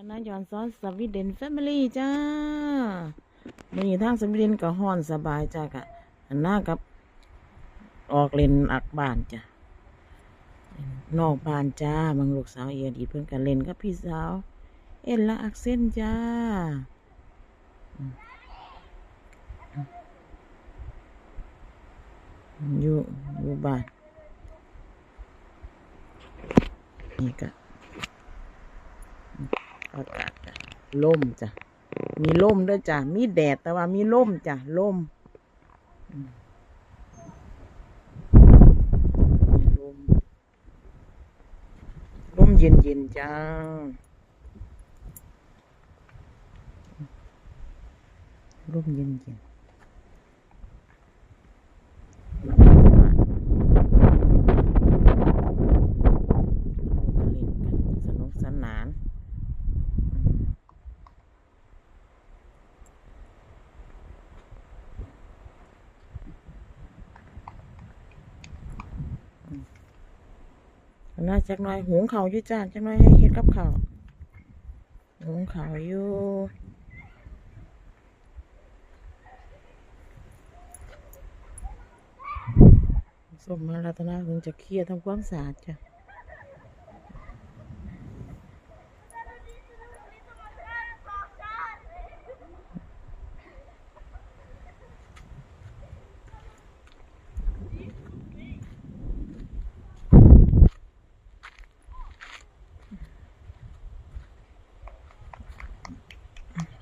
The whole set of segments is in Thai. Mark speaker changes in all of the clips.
Speaker 1: แล้นะย้อนซ้อนสวีเดนแฟมิลี่จ้ามีทางสวีเดนก็ฮ้อนสบายจ้ากะอันหน้ากับ ออกเล่นอักบ้านจ้ะนอกบ้านจ้าบางลูกสาวเอียดีเพื่อนกันเล่นกับพี่สาว เอ็นละอักเส้นจ้าอยู่อยู่บ้านนี่ก็ อากาศจ้ะล่มจ้ะ มีล่มด้วยจ้ะ มีแดดแต่ว่ามีล่มจ้ะล่มลมลมเย็นเย็นจ้าล่มเย็นเย็นกันสนุกสนาน น่าจักหน่อยหุงเขาอยู่จ้าจักหน่อยให้เฮ็ดกับเขาหุงเขาอยู่สมมารัตนาคงจะเคลียร์ทำความสะอาดจ้ะ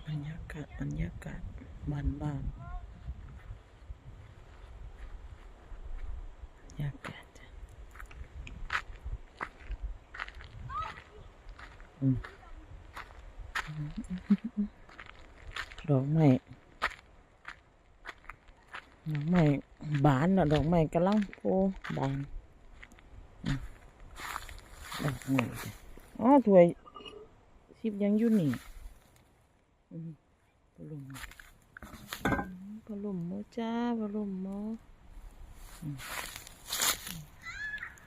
Speaker 1: บรรยากาศบ รรยากาศบ้านบ้านบรรยากาศจ้ะอืมดอกไม้ดอกไม้บานน่ะดอกไม้กำลังโผล่บานดอกไม้อ๋อถวยสิบยังอยู่นี่อืม ลมอืมปลมโมจ้าปลมโมอืม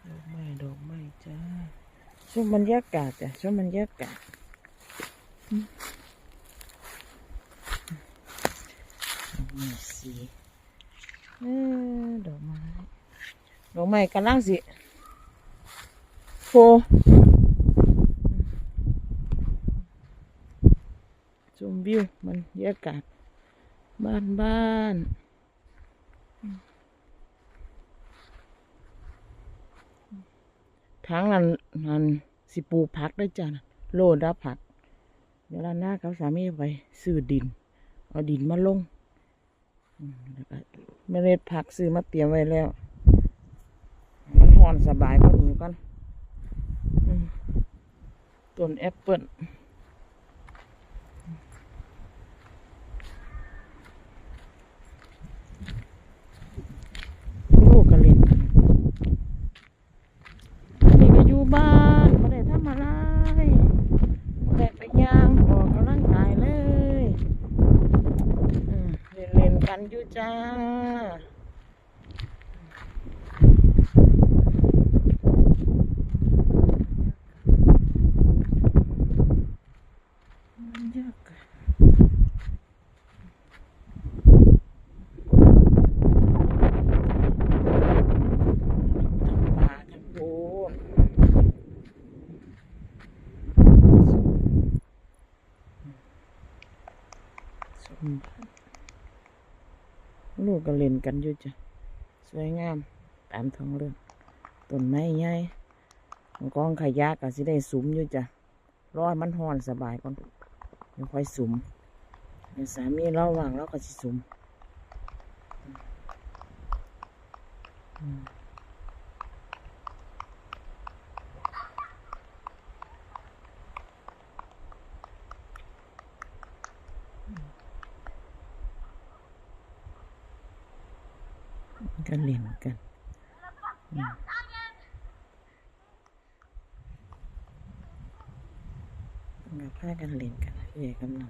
Speaker 1: ดอกไม้ดอกไม้จ้าชมบรรยากาศจ้ะชมบรรยากาศมดอกไม้สีเออดอกไม้ดอกไม้กำลังสิโฟ พชมวิวบรรยากาศ บ้านบ้านทางนั้นนั้นสิปลูกผักได้จ้ะโลดละผักเวลาหน้าเขาสามีไปซื้อดิน เอาดินมาลงอืมแล้วก็เมล็ดผักซื้อมาเตรียมไว้แล้วนหอนสบายพอดีกันต้นแอปเปิลลูกกระเล่นกันนี่ก็อยู่บ้านไม่ได้ทำอะไรไม่ได้ไปย่างออกกำลังกายเลยอืมเล่นเล่นๆกัน อยู่จ้า บรรยากาศทั้งป่าทั้งโบนสมบัติ ลูกก็เล่นกันอยู่จ้ะ สวยงาม ตามท้องเรื่องต้นไม้ใหญ่กองขยะก็สิได้สุมอยู่จ้ะรอนมันห่อนสบายก่อนเดี๋ยวค่อยสุมเดี๋ยวสามีเราว่างเราก็สิสุมอืม กันเล่นกันอืมกับพากันเล่นกันเอ้ยกำลัง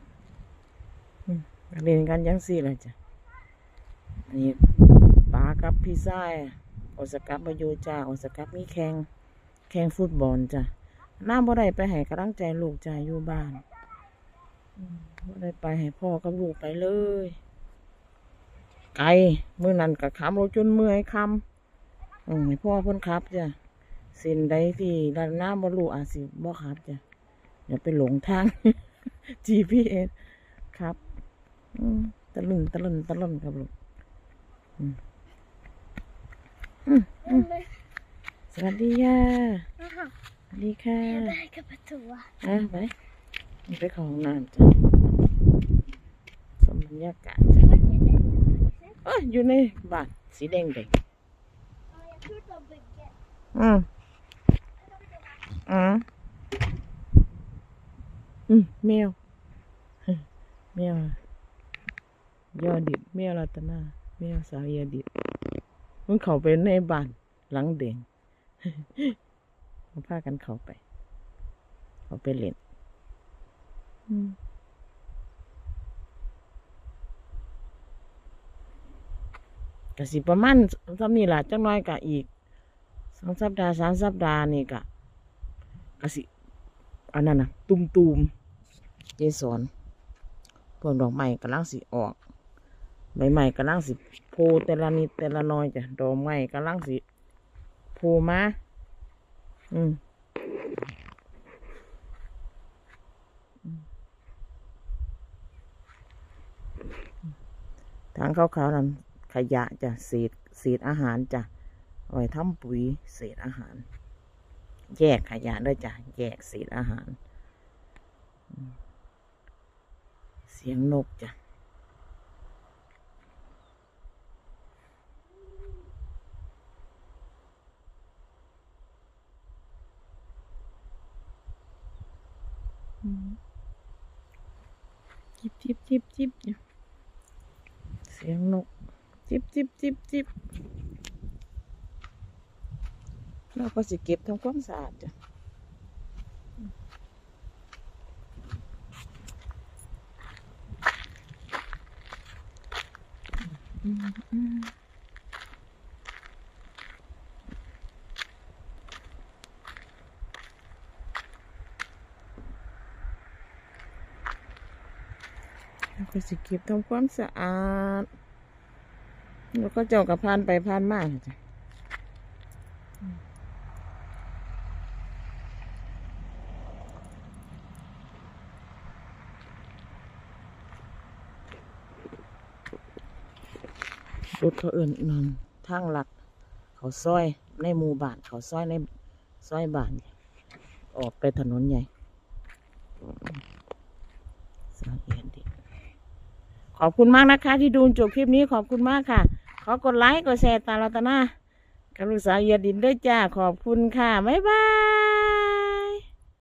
Speaker 1: อืมเล่นกันยังสี่เลยจ้ะอันนี้ป๋ากับพี่ชายโอสกับมาอยู่จ้าโอสกับมีแข่งแข่งฟุตบอลจ้ะน้าบ่ได้ไปให้กำลังใจลูกจ้าอยู่บ้านบ่ได้ไปให้พ่อกับลูกไปเลย ไกลมื้อนั้นก็ขับรถจนเมื่อยคำอืมให้พ่อเพิ่นขับจ้ะเส้นใดที่ด้านหน้าบ่รู้อาจสิบ่ขับจ้ะอย่าไปหลงทาง GPS ครับอืมตะลึงตะลึงตะลึงครับลูกอืมอืมอืมสวัสดีค่ะ
Speaker 2: Aha,
Speaker 1: สวัสดีค่ะ
Speaker 2: jag verkar på toa.
Speaker 1: อะไปไปเข้าห้องน้ำจ้ะสมบรรยากาศจ้ะเอ้ยอยู่ในบ้านสีแดงแดง
Speaker 2: Ja, jag tror de bygger.
Speaker 1: อืมอืมอืมแมวแมวยอดิบแมวรัตนาแมวสาวยอดิบมันเข้าไปในบ้านหลังแดงมาพากันเข้าไป เขาไปเล่นอืม ก็สิประมาณสำนี้ล่ะจังน้อยกะอีกสองสัปดาห์สามสัปดาห์นี่กะกะสิอันนั้นนะตุมตูมเจสอนพวกดอกไม้กำลังสิออกใบไม้กำลังสิโพแต่ละนิดแต่ละน้อยจ้ะดอกไม้กำลังสิโพมาอืมทางขาวๆนั้น ขยะจ้ะเศษเศษอาหารจ้ะเอาไว้ทำปุ๋ยเศษอาหาร แยกขยะด้วยจ้ะแยกเศษอาหารอืมเสียงนกจ้ะอืมจิบจิบจิบจิบอยู่เสียงนก จิบจิบจิบจิบเราก็สิเก็บทำความสะอาดจ้ะเราก็สิเก็บทำความสะอาด แล้วก็เจ้ากับพานไปพานมากจ้ะรถเขาเอื่นนอนทางหลัก เขาซอยในหมู่บ้านเขาซอยในซอยบ้าน ออกไปถนนใหญ่สาเหตุดีขอบคุณมากนะคะที่ดูจบคลิปนี้ขอบคุณมากค่ะ อกดไลค์กดแชร์ตาเรัตนากับลูกสาวเอียดินด้วยจ้าขอบคุณค่ะ บ๊ายบาย